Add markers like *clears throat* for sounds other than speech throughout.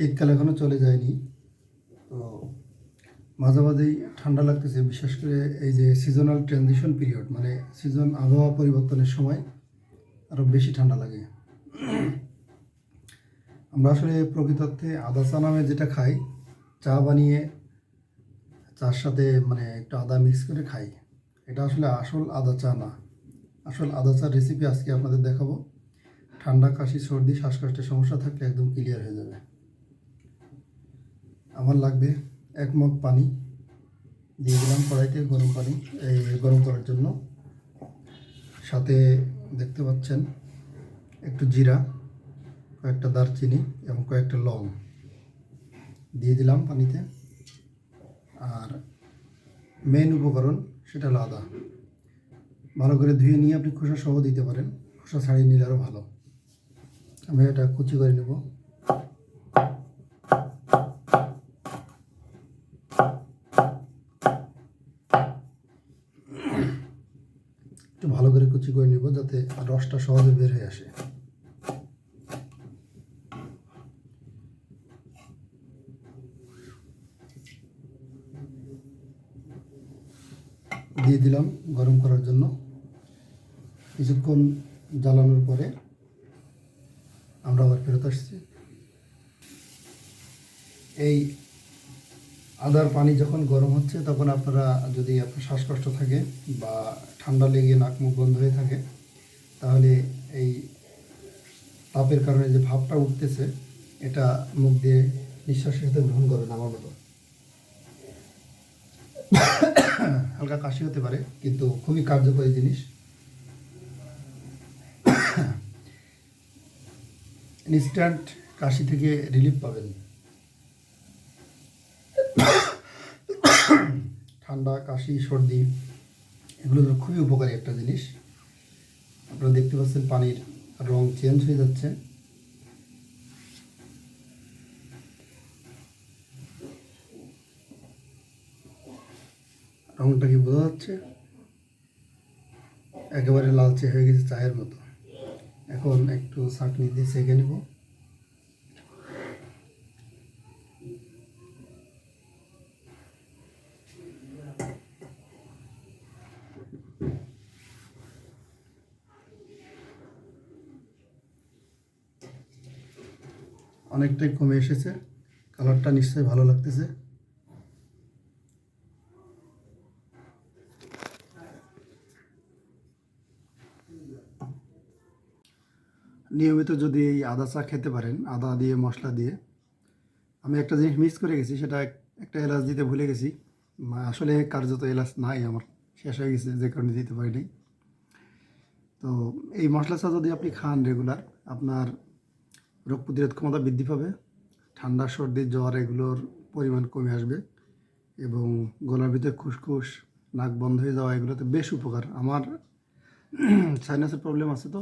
শীতকাল এখনও চলে যায়নি। তো মাঝে মাঝেই ঠান্ডা লাগতেছে, বিশেষ করে এই যে সিজনাল ট্রানজিশন পিরিয়ড মানে সিজন আবহাওয়া পরিবর্তনের সময় আরও বেশি ঠান্ডা লাগে। আমরা আসলে প্রকৃতার্থে আদা চা নামে যেটা খাই, চা বানিয়ে চার সাথে মানে একটু আদা মিক্স করে খাই, এটা আসলে আসল আদা চা না। আসল আদা চার রেসিপি আজকে আপনাদের দেখাবো। ঠান্ডা, কাশি, সর্দি, শ্বাসকষ্টের সমস্যা থাকলে একদম ক্লিয়ার হয়ে যাবে। আমার লাগবে এক মগ পানি দিয়ে দিলাম কড়াইতে গরম পানি, এই গরম করার জন্য। সাথে দেখতে পাচ্ছেন একটু জিরা, কয়েকটা দারচিনি এবং কয়েকটা লং দিয়ে দিলাম পানিতে। আর মেন উপকরণ সেটা হলো আদা। ভালো করে ধুয়ে নিয়ে আপনি খোসা সহ দিতে পারেন, খোসা ছাড়িয়ে নিলে আরও ভালো। আমি এটা কুচি করে নেব। একটু ভালো করে কুচি করে নেব যাতে রসটা সহজে বের হয়ে আসে। দিয়ে দিলাম গরম করার জন্য। কিছুক্ষণ জ্বালানোর পরে আমরা আবার ফেরত আসছি। এই আদার পানি যখন গরম হচ্ছে, তখন আপনারা যদি আপনার শ্বাসকষ্ট থাকে বা ঠান্ডা লেগে নাক মুখ বন্ধ হয়ে থাকে, তাহলে এই তাপের কারণে যে ভাবটা উঠতেছে, এটা মুখ দিয়ে নিঃশ্বাসের সাথে গ্রহণ করবেন আমার মতো। হালকা কাশি হতে পারে, কিন্তু খুবই কার্যকরী জিনিস। *coughs* ইনস্ট্যান্ট কাশি থেকে রিলিফ পাবেন। ঠান্ডা, কাশি, সর্দি, এগুলো তো খুবই উপকারী একটা জিনিস। আপনারা দেখতে পাচ্ছেন পানির রং চেঞ্জ হয়ে যাচ্ছে। রংটা কি বোঝা যাচ্ছে? একেবারে লালচে হয়ে গেছে চায়ের মতো। এখন একটু চাটনি দিয়ে সেঁকে নেব। অনেকটাই কমে এসেছে। কালারটা নিশ্চয়ই ভালো লাগতেছে। নিয়মিত যদি এই আদা চা খেতে পারেন, আদা দিয়ে, মশলা দিয়ে। আমি একটা জিনিস মিস করে গেছি, সেটা একটা এলাচ দিতে ভুলে গেছি। আসলে কার্যত এলাচ নাই আমার, শেষ হয়ে গেছে, যে কারণে দিতে পারিনি। তো এই মশলা চা যদি আপনি খান রেগুলার আপনার রোগ প্রতিরোধ ক্ষমতা বৃদ্ধি পাবে, ঠান্ডা, সর্দি, জ্বর এগুলোর পরিমাণ কমে আসবে এবং গলার ভিতরে খুসখুস, নাক বন্ধ হয়ে যাওয়া এগুলোতে বেশ উপকার। আমার *clears throat* সাইনাসের প্রবলেম আছে তো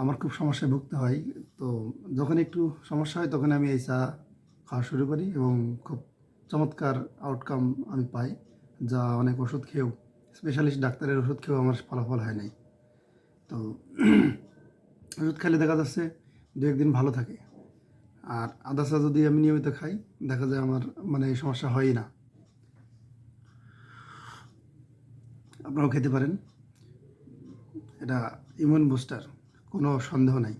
আমার খুব সমস্যায় ভুগতে হয়। তো যখন একটু সমস্যা হয় তখন আমি এই চা খাওয়া শুরু করি এবং খুব চমৎকার আউটকাম আমি পাই, যা অনেক ওষুধ খেয়েও স্পেশালিস্ট ডাক্তারের ওষুধ খেয়েও আমার ফলাফল হয় নাই। তো *clears throat* ওষুধ খেলে দেখা যাচ্ছে দু একদিন ভালো থাকে। আর আদা চা যদি আমি নিয়মিত খাই, দেখা যায় আমার মানে এই সমস্যা হয়ই না। আপনারাও খেতে পারেন। এটা ইমিউন বুস্টার কোনো সন্দেহ নাই।